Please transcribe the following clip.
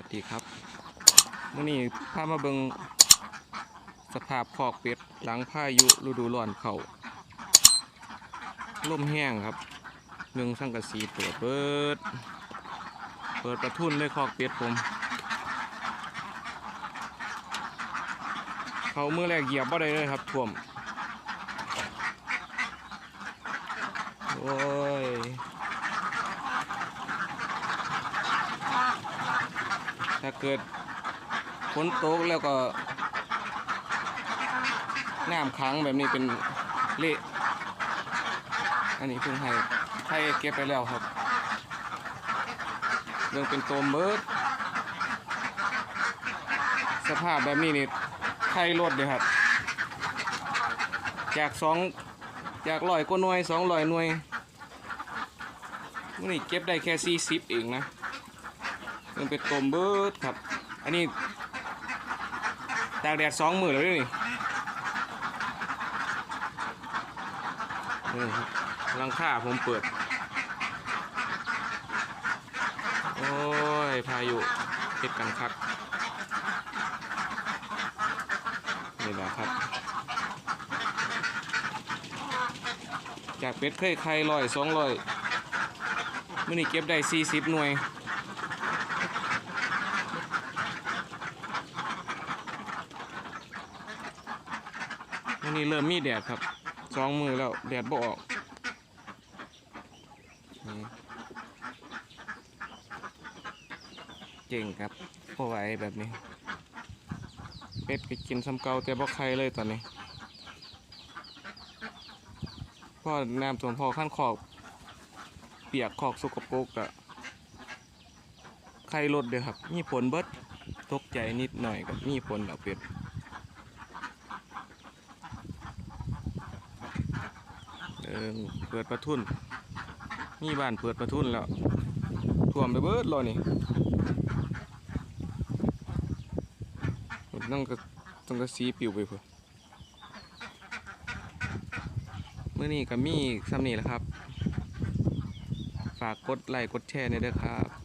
วัสดีครับมื่อนี้พามาเบิงสภาพคอกเป็ดหลังพายุฤดูร้อนเขาลมแห้งครับหนึ่งสังกะสีเปิดเปิด เปิดประทุนเลยคอกเป็ดผม เขามือแรกเหยียบบ่ได้เลยครับท่วมโอ้ย ถ้าเกิดฝนตกแล้วก็น้ำขังแบบนี้เป็นเละอันนี้เพิ่งให้ให้เก็บไปแล้วครับ เรื่องเป็นโตมเบิร์ดสภาพแบบนี้นี่ไข่รถเลยครับ จากสองจากร้อยกว่าหน่วยสองร้อยหน่วยนี้เก็บได้แค่สี่สิบเองนะ มันเป็นต้มเบิดครับ อันนี้ตากแดดสองมือแล้วด้วยนี่ลังคาผมเปิด โอ้ย พายุเฮ็ดกันคักนี่แหละครับ จากเป็ดเคยไข่ลอยสองลอยมื่อนี้เก็บได้สี่สิบหน่วย วันนี้เริ่มมีแดดครับสองมือแล้วแดดบ่ออกเก่งครับพอไหวแบบนี้ เป็ดก็กินซ้ำเก่าแต่บ่ใครเลยตอนนี้พ่อน้ำท่วมพอขั้นขอบ เปียกขอกสกปรกอะไข่ลดเด้อครับ มีผลเบิดตกใจนิดหน่อยกับมีผลแล้วเป็ด เออเปิดประทุนมีบ้านเปิดประทุนแล้วท่วมไปเบิดเลยนี่ต้องก็ต้องก็สีปิวไปเพื่อเมื่อนี้ก็มีซ้ำนี่แหละครับ ฝากกดไลค์กดแชร์ในเด้อครับ